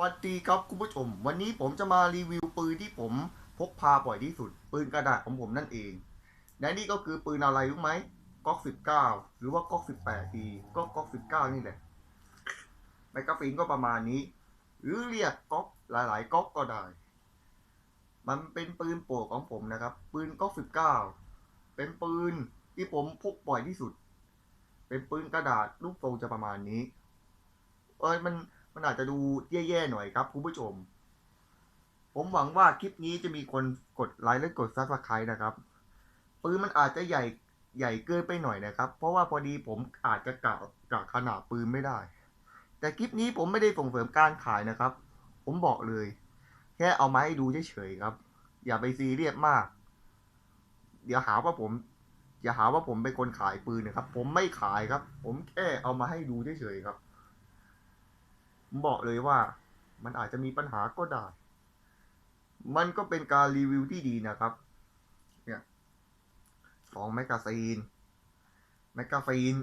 วัสดีครับคุณผู้ชม วันนี้ผมจะมารีวิวปืนที่ผมพกพาบ่อยที่สุด ปืนกระดาษของผมนั่นเองและนี่ก็คือปืนอะไรรู้ไหมก๊อก19หรือว่าก๊อก18ดีก็ก๊อก19นี่แหละแมกกาฟินก็ประมาณนี้ หรือเรียกก๊อกหลาย ๆก๊อกก็ได้ มันเป็นปืนโปรดของผมนะครับ ปืนก๊อก19เป็นปืนที่ผมพกบ่อยที่สุด เป็นปืนกระดาษรูปทรงจะประมาณนี้ เอ้ยมัน มันอาจจะดูแย่ๆหน่อยครับคุณผู้ชม ผมหวังว่าคลิปนี้จะมีคนกดไลค์และกดซับสไครต์นะครับปืนมันอาจจะใหญ่ใหญ่เกินไปหน่อยนะครับ เพราะว่าพอดีผมอาจจะกะกะขนาดปืนไม่ได้ แต่คลิปนี้ผมไม่ได้ส่งเสริมการขายนะครับ ผมบอกเลย แค่เอามาให้ดูเฉยๆครับ อย่าไปซีเรียสมาก เดี๋ยวหาว่าผมอย่าหาว่าผมเป็นคนขายปืนนะครับ ผมไม่ขายครับ ผมแค่เอามาให้ดูเฉยๆครับ บอกเลยว่า มันอาจจะมีปัญหาก็ได้ มันก็เป็นการรีวิวที่ดีนะครับ เนี่ยสองแมกกาซีน แมกกาซีน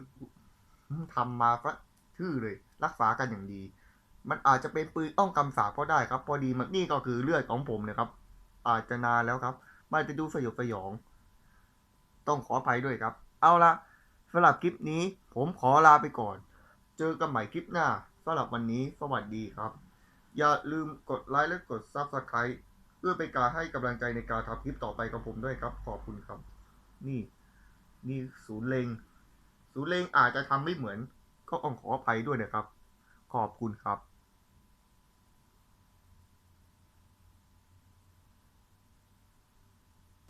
ทำมาก็ชื่อเลย รักษากันอย่างดี มันอาจจะเป็นปืนต้องกำสาบก็ได้ครับ พอดีมันนี่ก็คือเลือดของผมนะครับ อาจจะนานแล้วครับ มันจะดูสยดสยอง ต้องขออภัยด้วยครับ เอาละสำหรับคลิปนี้ผมขอลาไปก่อน เจอกันใหม่คลิปหน้า สำหรับวันนี้สวัสดีครับ อย่าลืมกดไลค์และกด Subscribe เพื่อเป็นการให้กำลังใจในการทำคลิปต่อไปกับผมด้วยครับ ขอบคุณครับ นี่ นี่ศูนย์เลงศูนย์เลงอาจจะทำไม่เหมือน ก็ต้องขออภัยด้วยนะครับ ขอบคุณครับ